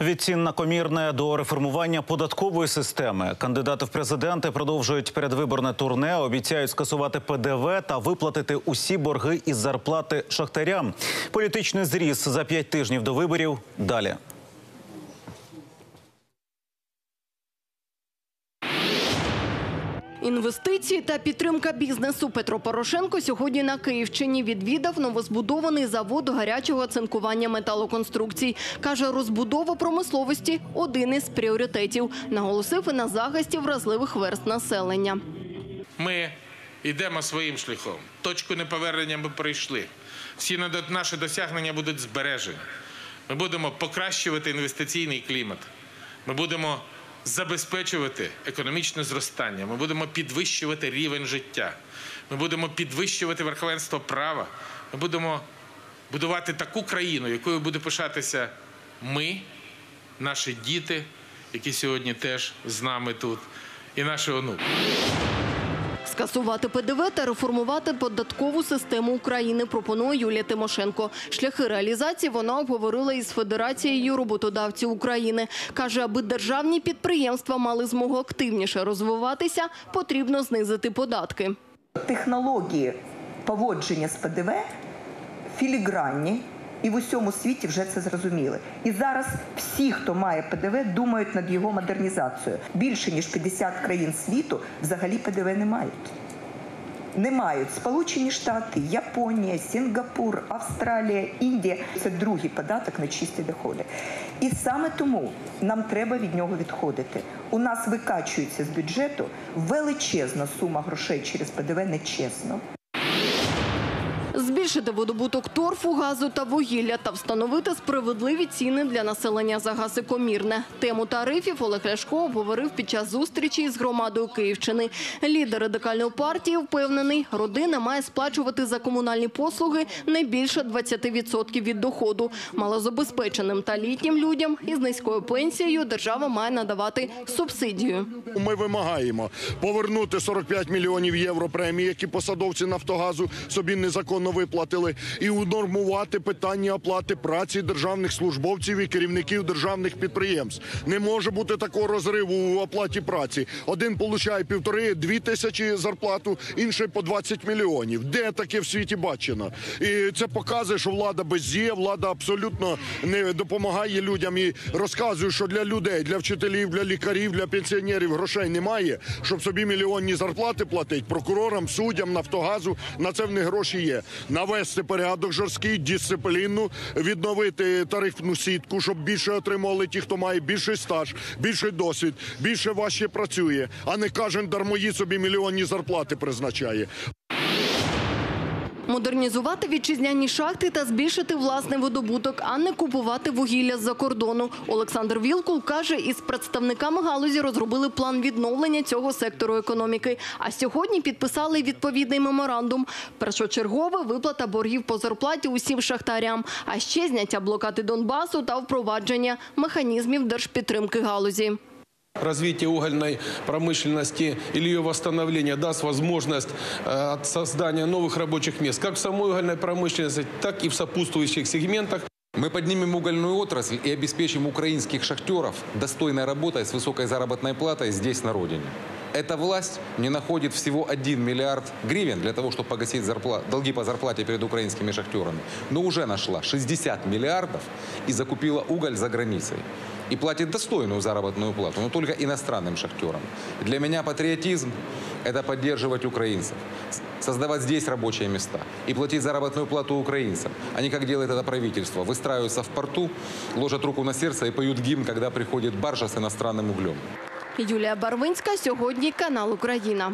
Від цін на комірне до реформування податкової системи кандидати в президенти продовжують передвиборне турне. Обіцяють скасувати ПДВ та виплатити усі борги із зарплати шахтарям. Політичний зріс за п'ять тижнів до виборів. Далі. Інвестиції та підтримка бізнесу Петро Порошенко сьогодні на Київщині відвідав новозбудований завод гарячого цинкування металоконструкцій. Каже, розбудова промисловості – один із пріоритетів. Наголосив і на захисті вразливих верст населення. Ми йдемо своїм шляхом. Точку неповернення ми пройшли. Всі наші досягнення будуть збережені. Ми будемо покращувати інвестиційний клімат. Ми будемо забезпечувати економічне зростання. Ми будемо підвищувати рівень життя. Ми будемо підвищувати верховенство права. Ми будемо будувати таку країну, якою буде пишатися ми, наші діти, які сьогодні теж з нами тут, і наші онуки. Скасувати ПДВ та реформувати податкову систему України пропонує Юлія Тимошенко. Шляхи реалізації вона обговорила із Федерацією роботодавців України. Каже, аби державні підприємства мали змогу активніше розвиватися, потрібно знизити податки. технології поводження з ПДВ філігранні, і в усьому світі вже це зрозуміли. І зараз всі, хто має ПДВ, думають над його модернізацією. Більше ніж 50 країн світу взагалі ПДВ не мають. Не мають Сполучені Штати, Японія, Сінгапур, Австралія, Індія. Це другий податок на чисті доходи. І саме тому нам треба від нього відходити. У нас викачується з бюджету величезна сума грошей через ПДВ нечесно. Збільшити видобуток торфу, газу та вугілля та встановити справедливі ціни для населення за газ і комірне. Тему тарифів Олег Ляшко обговорив під час зустрічі з громадою Київщини. Лідер радикальної партії впевнений, родина має сплачувати за комунальні послуги не більше 20% від доходу. Малозабезпеченим та літнім людям із низькою пенсією держава має надавати субсидію. Ми вимагаємо повернути 45 мільйонів євро премії, які посадовці Нафтогазу собі незаконно виплатили, і унормувати питання оплати праці державних службовців і керівників державних підприємств. Не може бути такого розриву у оплаті праці. Один получає півтори-дві тисячі зарплату, інший по 20 мільйонів. Де таке в світі бачено? І це показує, що влада бездіє, влада абсолютно не допомагає людям і розказує, що для людей, для вчителів, для лікарів, для пенсіонерів грошей немає, щоб собі мільйонні зарплати платити прокурорам, суддям, Нафтогазу. На це в них гроші є. Навести порядок жорсткий, дисципліну, відновити тарифну сітку, щоб більше отримували ті, хто має більший стаж, більший досвід, більше важче працює, а не кожен дармоїд собі мільйонні зарплати призначає. Модернізувати вітчизняні шахти та збільшити власний видобуток, а не купувати вугілля з-за кордону. Олександр Вілкул каже, із представниками галузі розробили план відновлення цього сектору економіки. А сьогодні підписали відповідний меморандум. Першочергове виплата боргів по зарплаті усім шахтарям, а ще зняття блокади Донбасу та впровадження механізмів держпідтримки галузі. Развитие угольной промышленности или ее восстановление даст возможность э, создания новых рабочих мест как в самой угольной промышленности, так и в сопутствующих сегментах. Мы поднимем угольную отрасль и обеспечим украинских шахтеров достойной работой с высокой заработной платой здесь, на родине. Эта власть не находит всего 1 миллиард гривен для того, чтобы погасить зарпла- долги по зарплате перед украинскими шахтерами, но уже нашла 60 миллиардов и закупила уголь за границей И платит достойную заработную плату, но только иностранным шахтерам. Для меня патриотизм – это поддерживать украинцев, с- создавать здесь рабочие места и платить заработную плату украинцам, а не как делает это правительство. Выстраиваются в порту, ложат руку на сердце и поют гимн, когда приходит баржа с иностранным углем. Юлія Барвинська, сьогодні канал Україна.